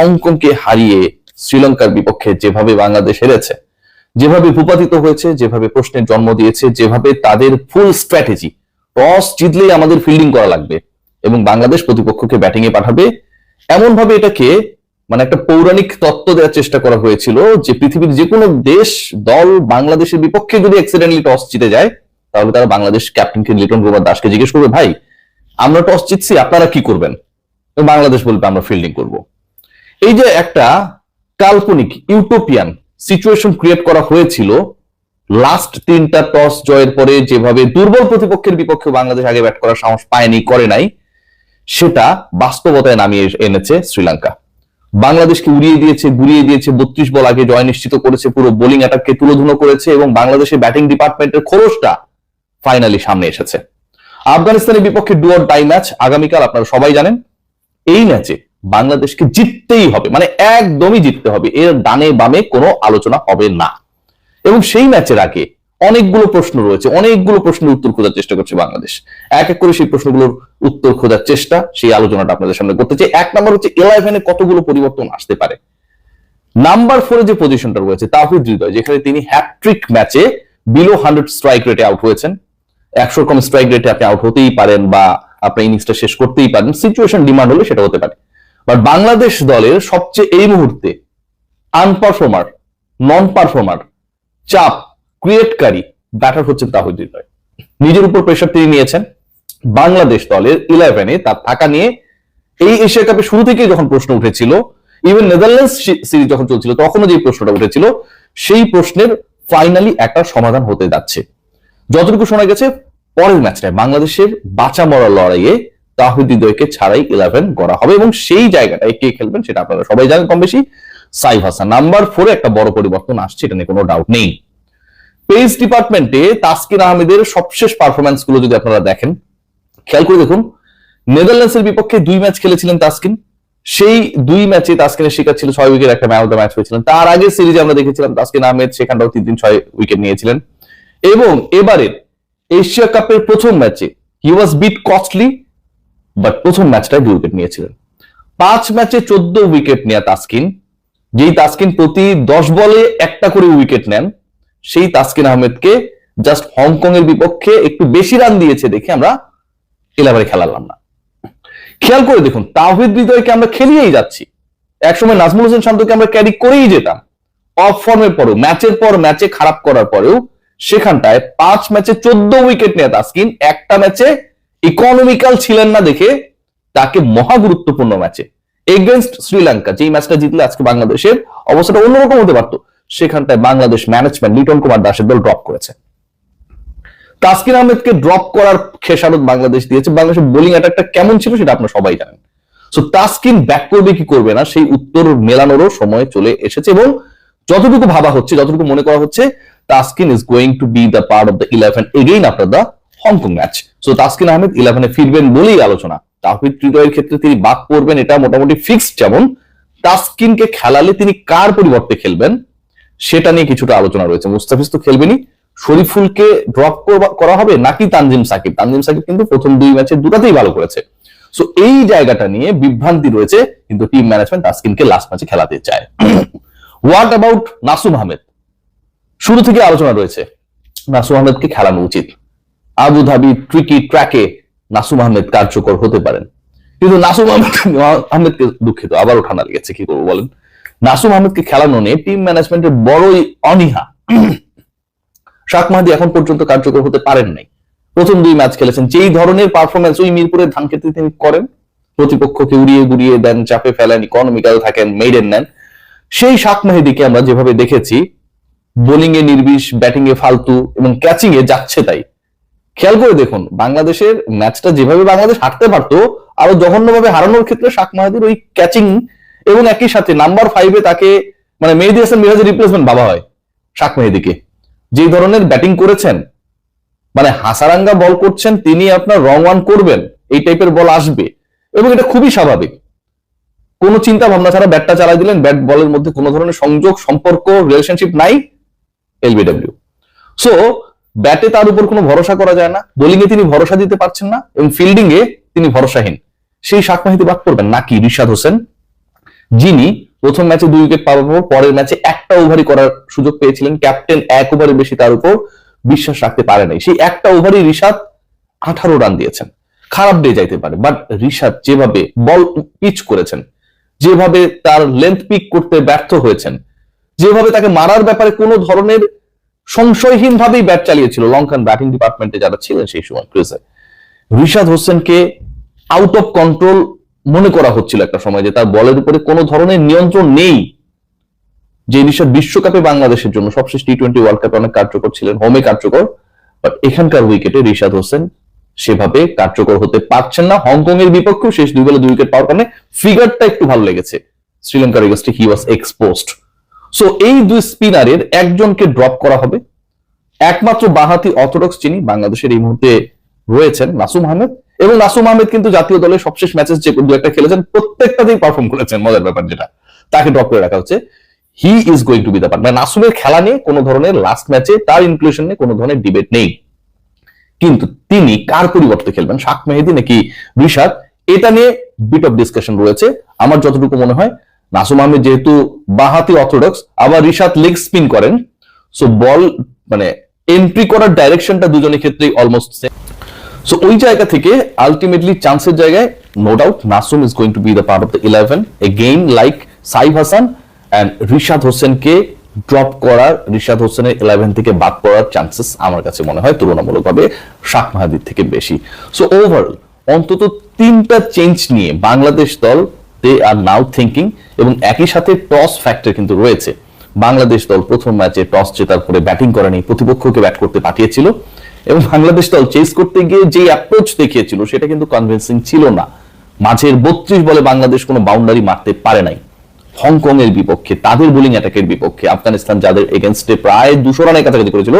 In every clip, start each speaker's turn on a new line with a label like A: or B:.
A: হংকংকে হারিয়ে শ্রীলঙ্কার বিপক্ষে যেভাবে বাংলাদেশ হেরেছে, যেভাবে ভূপাতিত হয়েছে, যেভাবে প্রশ্নের জন্ম দিয়েছে, যেভাবে তাদের ফুল স্ট্র্যাটেজি টস জিতলেই আমাদের ফিল্ডিং করা লাগবে এবং বাংলাদেশ প্রতিপক্ষকে ব্যাটিং এ পাঠাবে এমন ভাবে এটাকে মানে একটা পৌরাণিক তত্ত্ব দেওয়ার চেষ্টা করা হয়েছিল যে পৃথিবীর যে কোনো দেশ, দল বাংলাদেশের বিপক্ষে যদি অ্যাক্সিডেন্টলি টস জিতে যায়, তাহলে তারা বাংলাদেশ ক্যাপ্টেনকে লিটন কুমার দাসকে জিজ্ঞেস করবে, ভাই, আমরা টস জিতছি, আপনারা কি করবেন? বাংলাদেশ বলবে, আমরা ফিল্ডিং করব। এই যে একটা কাল্পনিক ইউটোপিয়ান সিচুয়েশন ক্রিয়েট করা হয়েছিল লাস্ট তিনটা টস জয়ের পরে যেভাবে দুর্বল প্রতিপক্ষের বিপক্ষে বাংলাদেশ আগে ব্যাট করার সাহস পায়নি, করে নাই, সেটা বাস্তবতায় নামিয়ে এনেছে শ্রীলঙ্কা। বাংলাদেশকে উড়িয়ে দিয়েছে ঘুরিয়ে দিয়েছে, বত্রিশ বল আগে জয় নিশ্চিত করেছে, পুরো বোলিং অ্যাটাককে তুলোধুনো করেছে এবং বাংলাদেশের ব্যাটিং ডিপার্টমেন্টের খরচটা ফাইনালি সামনে এসেছে। আফগানিস্তানের বিপক্ষে ডুয়ার টাই ম্যাচ আগামীকাল আপনারা সবাই জানেন, এই ম্যাচে বাংলাদেশকে জিততেই হবে মানে একদমই জিততে হবে, এর ডানে বামে কোনো আলোচনা হবে না। এবং সেই ম্যাচের আগে অনেকগুলো প্রশ্ন রয়েছে, অনেকগুলো প্রশ্নের উত্তর খোঁজার চেষ্টা করছে বাংলাদেশ। এক এক করে সেই প্রশ্নগুলোর উত্তর খোঁজার চেষ্টা, সেই আলোচনাটা আপনাদের সামনে করতে চাই। এক নম্বর হচ্ছে ইলেভেনে কতগুলো পরিবর্তন আসতে পারে। নাম্বার ফোরে যে পজিশনটা রয়েছে তাহিদ হৃদয়, যেখানে তিনি হ্যাট্রিক ম্যাচে বিলো হান্ড্রেড স্ট্রাইক রেটে আউট হয়েছেন। একশো কম স্ট্রাইক রেটে আপনি আউট হতেই পারেন বা আপনার ইনিংসটা শেষ করতেই পারেন। সিচুয়েশন ডিমান্ড হলে সেটা হতে পারে। বাট বাংলাদেশ দলের সবচেয়ে এই মুহূর্তে আনপারফর্মার নন পারফর্মার চাপ ক্রিয়েটকারী ব্যাটার হচ্ছেন তাহিদ হৃদয়। নিজের উপর প্রেশার তিনি নিয়েছেন। বাংলাদেশ দলের ইলেভেনে তার থাকা নিয়ে এই এশিয়া কাপে শুরু থেকেই যখন প্রশ্ন উঠেছিল ইভেন নেদারল্যান্ডস সিরিজ যখন চলছিল, তখনও যে প্রশ্নটা উঠেছিল, সেই প্রশ্নের ফাইনালি একটা সমাধান হতে যাচ্ছে। যতটুকু শোনা গেছে, পরের ম্যাচটায় বাংলাদেশের বাঁচা মরার লড়াইয়ে তাহিদ ছাড়াই ইলেভেন করা হবে এবং সেই জায়গাটায় কে খেলবেন সেটা আপনারা সবাই জানেন কম বেশি সাইফ হাসান। নাম্বার ফোরে একটা বড় পরিবর্তন আসছে, এটা নিয়ে কোনো ডাউট নেই। পেস ডিপার্টমেন্টে তাসকিন আহমেদের সবশেষ পারফরমেন্সগুলো যদি আপনারা দেখেন, খেয়াল করে দেখুন নেদারল্যান্ডসের বিপক্ষে দুই ম্যাচ খেলেছিলেন তাসকিন। সেই দুই ম্যাচে তাসকিনের শিকার ছিল ছয় উইকেট একটা ম্যাচ ম্যাচ হয়েছিলেন। তার আগে সিরিজে আমরা দেখেছিলাম তাসকিন আহমেদ, সেখানটাও তিন দিন ছয় উইকেট নিয়েছিলেন। এবং এবারে এশিয়া কাপের প্রথম ম্যাচে he was bit costly but প্রথম ম্যাচটায় দুই উইকেট নিয়েছিলেন। পাঁচ ম্যাচে চোদ্দ উইকেট নেয়া তাসকিন, যেই তাসকিন প্রতি দশ বলে একটা করে উইকেট নেন, সেই তাসকিন আহমেদকে জাস্ট হংকং এর বিপক্ষে একটু বেশি রান দিয়েছে দেখে আমরা এলাবারে খেলালাম না। খেয়াল করে দেখুন তাহিদ হৃদয়কে আমরা খেলিয়েই যাচ্ছি। একসময় নাজমুল হোসেন শান্তকে আমরা ক্যারি করেই যেতাম। অফ ফর্মের পরেও, ম্যাচের পর ম্যাচে খারাপ করার পরেও সেখানটায় পাঁচ ম্যাচে চোদ্দ উইকেট নেয় তাসকিন, একটা ম্যাচে ইকোনমিক্যাল ছিলেন না দেখে তাকে মহা গুরুত্বপূর্ণ ম্যাচে এগেনস্ট শ্রীলঙ্কা, যেই ম্যাচটা জিতলে আজকে বাংলাদেশের অবস্থাটা অন্যরকম হতে পারতো। সেখানটায় বাংলাদেশ ম্যানেজমেন্ট লিটন কুমার দাসের দল ড্রপ করেছে। তাসকিন আহমেদকে ড্রপ করার খেসারত বাংলাদেশ দিয়েছে। বাংলাদেশের বোলিং অ্যাটাকটা কেমন ছিল সেটা আপনারা সবাই জানেন। সো তাসকিন ব্যাক করবে কি করবে না, সেই উত্তর মেলানোরও সময় চলে এসেছে এবং যতটুকু ভাবা হচ্ছে, যতটুকু মনে করা হচ্ছে, Taskin is going to be the part of the eleven again after the Hong Kong match so Taskin Ahmed ইলেভেনে ফিরবেন বলেই আলোচনা। তাহিদ হৃদয়ের ক্ষেত্রে তিনি বাদ পড়বেন, এটা মোটামুটি ফিক্সড যেমন। তাসকিনকে খেলালে তিনি কার পরিবর্তে খেলবেন, সেটা নিয়ে কিছুটা আলোচনা রয়েছে। মুস্তাফিজ তো খেলবেনি শরীফুলকে ড্রপ করা হবে নাকি তানজিম সাকিব? তানজিম সাকিব কিন্তু প্রথম দুই ম্যাচে দুটাতেই ভালো করেছে। সো এই জায়গাটা নিয়ে বিভ্রান্তি রয়েছে কিন্তু টিম ম্যানেজমেন্ট তাসকিনকে লাস্ট ম্যাচে খেলাতে চায়। হোয়াট অ্যাবাউট নাসুম আহমেদ শুরু থেকে আলোচনা রয়েছে। নাসুম আহমেদকে খেলানো উচিত। আবু ধাবি ট্রিকি ট্র্যাকে নাসুম আহমেদ কার্যকর হতে পারেন। কিন্তু নাসুম আহমেদ আহমেদকে দুঃখিত, আবারও ঠান্ডা লেগেছে, কি করব বলেন? নাসুম আহমেদকে খেলানো নিয়ে টিম ম্যানেজমেন্টের বড়ই অনীহা। শাক মাহাদি এখন পর্যন্ত কার্যকর হতে পারেন নাই। প্রথম দুই ম্যাচ খেলেছেন। যেই ধরনের পারফরমেন্স ওই মিরপুরের ধান খেতে তিনি করেন, প্রতিপক্ষকে উড়িয়ে গুড়িয়ে দেন, চাপে ফেলেন ইকোনমিক্যাল থাকেন মেইডেন নেন। সেই শাক মাহিদিকে আমরা যেভাবে দেখেছি বোলিং এ নির্বিষ ব্যাটিং এ ফালতু, এবং ক্যাচিং এ যাচ্ছে তাই। খেয়াল করে দেখুন, বাংলাদেশের ম্যাচটা যেভাবে বাংলাদেশ হারতে পারতো, আরও জঘন্যভাবে হারানোর ক্ষেত্রে শাক মাহাদির ওই ক্যাচিং এবং একই সাথে নাম্বার ফাইভে তাকে মানে মেহেদি হাসান মিরাজের রিপ্লেসমেন্ট ভাবা হয়, শাক মেহেদিকে। যে ধরনের ব্যাটিং করেছেন মানে হাসারাঙ্গা বল করছেন, তিনি আপনার রং ওয়ান করবেন, এই টাইপের বল আসবে। এবং এটা খুবই স্বাভাবিক। কোনো চিন্তা ভাবনা ছাড়া ব্যাটটা চালাই দিলেন ব্যাট বলের মধ্যে কোনো ধরনের সংযোগ, সম্পর্ক রিলেশনশিপ নাই এলবিডব্লিউ সো ব্যাটে তার উপর কোনো ভরসা করা যায় না বোলিং এ তিনি ভরসা দিতে পারছেন না এবং ফিল্ডিং এ তিনি ভরসাহীন। সেই শাক মাহিতি বাদ করবেন নাকি রিশাদ হোসেন। যিনি প্রথম ম্যাচে দুই উইকেট পাওয়ার পর পরের ম্যাচে একটা ওভারই করার সুযোগ পেয়েছিলেন। ক্যাপ্টেন এক ওভারের বেশি তার উপর বিশ্বাস রাখতে পারে নাই। সেই একটা ওভারই রিশাদ আঠারো রান দিয়েছেন। খারাপ ডে যাইতে পারে বাট রিশাদ যেভাবে বল পিচ করেছেন, যেভাবে তার লেন্থ পিক করতে ব্যর্থ হয়েছেন, যেভাবে তাকে মারার ব্যাপারে কোনো ধরনের সংশয়হীন ভাবেই ব্যাট চালিয়েছিল লঙ্কান ব্যাটিং ডিপার্টমেন্টে যারা ছিলেন সেই সময় ক্রিজে রিশাদ হোসেনকে আউট অফ কন্ট্রোল মনে করা হচ্ছিল একটা সময় যে তার বলের উপরে কোনো ধরনের নিয়ন্ত্রণ নেই। যে রিশাদ বিশ্বকাপে বাংলাদেশের জন্য সবশেষ টি টোয়েন্টি ওয়ার্ল্ড কাপে অনেক কার্যকর ছিলেন হোমে কার্যকর বাট এখানকার উইকেটে রিশাদ হোসেন সেভাবে কার্যকর হতে পারছেন না। হংকং এর বিপক্ষেও শেষ দুই বেলা দুই উইকেট পাওয়ার কারণে ফিগারটা একটু ভালো লেগেছে। শ্রীলঙ্কার এগেস্টে হি ওয়াজ এক্সপোজড সো এই দুই স্পিনারের একজনকে ড্রপ করা হবে। একমাত্র বাহাতি অর্থোডক্স যিনি বাংলাদেশের এই মুহূর্তে রয়েছেন, নাসুম আহমেদ। এবং নাসুম আহমেদ কিন্তু জাতীয় দলের সবশেষ ম্যাচেস যে দু একটা খেলেছেন, প্রত্যেকটাতেই পারফর্ম করেছেন, মজার ব্যাপার যেটা। তাকে ড্রপ করে রাখা হচ্ছে। He is going to be the মানে নাসুমের খেলা নিয়ে কোনো ধরনের লাস্ট ম্যাচে তার ইনক্লুশন নিয়ে কোনো ধরনের ডিবেট নেই। কিন্তু তিনি কার পরিবর্তে খেলবেন? শাক মেহেদি নাকি রিশাদ? এটা নিয়ে বিট অফ ডিসকাশন রয়েছে। আমার যতটুকু মনে হয়, নাসুম আহমেদ যেহেতু বাহাতি অর্থোডক্স আবার রিশাদ লেগ স্পিন করেন। সো বল মানে এন্ট্রি করার ডাইরেকশনটা দুজনের ক্ষেত্রেই অলমোস্ট সেম সো ওই জায়গা থেকে আলটিমেটলি চান্সের জায়গায় no doubt Nasum is going to be the part of the eleven again like Saif Hasan and Rishad হোসেনকে ড্রপ করার রিশাদ হোসেনের ইলেভেন থেকে বাদ পড়ার চান্সেস আমার কাছে মনে হয় তুলনামূলকভাবে শাক মাহাদির থেকে বেশি। সো ওভারঅল অন্তত তিনটা চেঞ্জ নিয়ে বাংলাদেশ দল দে আর নাও থিঙ্কিং এবং একই সাথে টস ফ্যাক্টর কিন্তু রয়েছে। বাংলাদেশ দল প্রথম ম্যাচে টস জেতার পরে ব্যাটিং করেনি, প্রতিপক্ষকে ব্যাট করতে পাঠিয়েছিল এবং বাংলাদেশ দল চেস করতে গিয়ে যে অ্যাপ্রোচ দেখিয়েছিল সেটা কিন্তু কনভিন্সিং ছিল না। মাঝের বত্রিশ বলে বাংলাদেশ কোনো বাউন্ডারি মারতে পারে নাই। হংকং এর বিপক্ষে, তাদের বোলিং অ্যাটাকের বিপক্ষে, আফগানিস্তান যাদের এগেনস্টে প্রায় দুশো রানের কাছাকাছি করেছিল,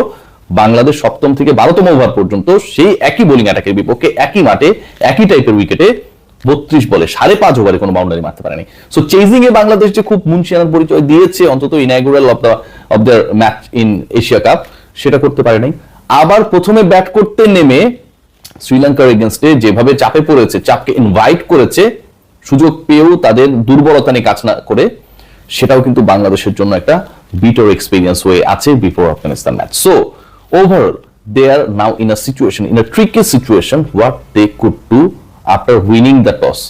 A: বাংলাদেশ সপ্তম থেকে বারোতম ওভার পর্যন্ত সেই একই বোলিং অ্যাটাকের বিপক্ষে একই মাঠে, একই টাইপের উইকেটে বত্রিশ বলে, সাড়ে পাঁচ ওভারে কোনো বাউন্ডারি মারতে পারেনি। সো চেজিং এ বাংলাদেশ যে খুব মুন্সিয়ানার পরিচয় দিয়েছে, অন্তত inaugural of the of the match in Asia cup সেটা করতে পারে নাই আবার প্রথমে ব্যাট করতে নেমে শ্রীলঙ্কার এগেনস্টে যেভাবে চাপে পড়েছে, চাপকে ইনভাইট করেছে, সুযোগ পেয়েও তাদের দুর্বলতা নিয়ে কাজ না করে, সেটাও কিন্তু বাংলাদেশের জন্য একটা বিটর এক্সপিরিয়েন্স হয়ে আছে before Afghanistan match so overall they are now in a situation in a tricky situation what they could do after winning the toss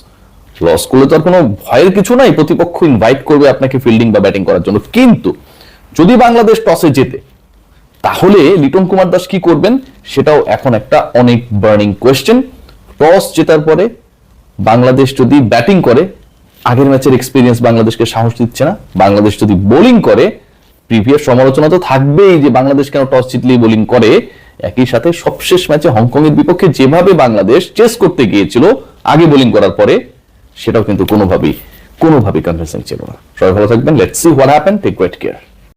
A: loss করলে তো আর কোনো ভয়ের কিছু নাই। প্রতিপক্ষ ইনভাইট করবে আপনাকে ফিল্ডিং বা ব্যাটিং করার জন্য। কিন্তু যদি বাংলাদেশ টসে জেতে, তাহলে লিটন কুমার দাস কি করবেন? সেটাও এখন একটা অনেক বার্নিং কোয়েশ্চেন টস জেতার পরে বাংলাদেশ যদি ব্যাটিং করে, আগের ম্যাচের এক্সপিরিয়েন্স বাংলাদেশকে সাহস দিচ্ছে না। বাংলাদেশ যদি বোলিং করে প্রিভিয়াস সমালোচনা তো থাকবেই যে বাংলাদেশ কেন টস জিতলেই বোলিং করে। একই সাথে সবশেষ ম্যাচে হংকং এর বিপক্ষে যেভাবে বাংলাদেশ চেস করতে গিয়েছিল, আগে বোলিং করার পরে, সেটাও কিন্তু কোনোভাবেই কোনোভাবেই কনভিন্সিং ছিল না। সবাই ভালো থাকবেন। Let's see what happen take great care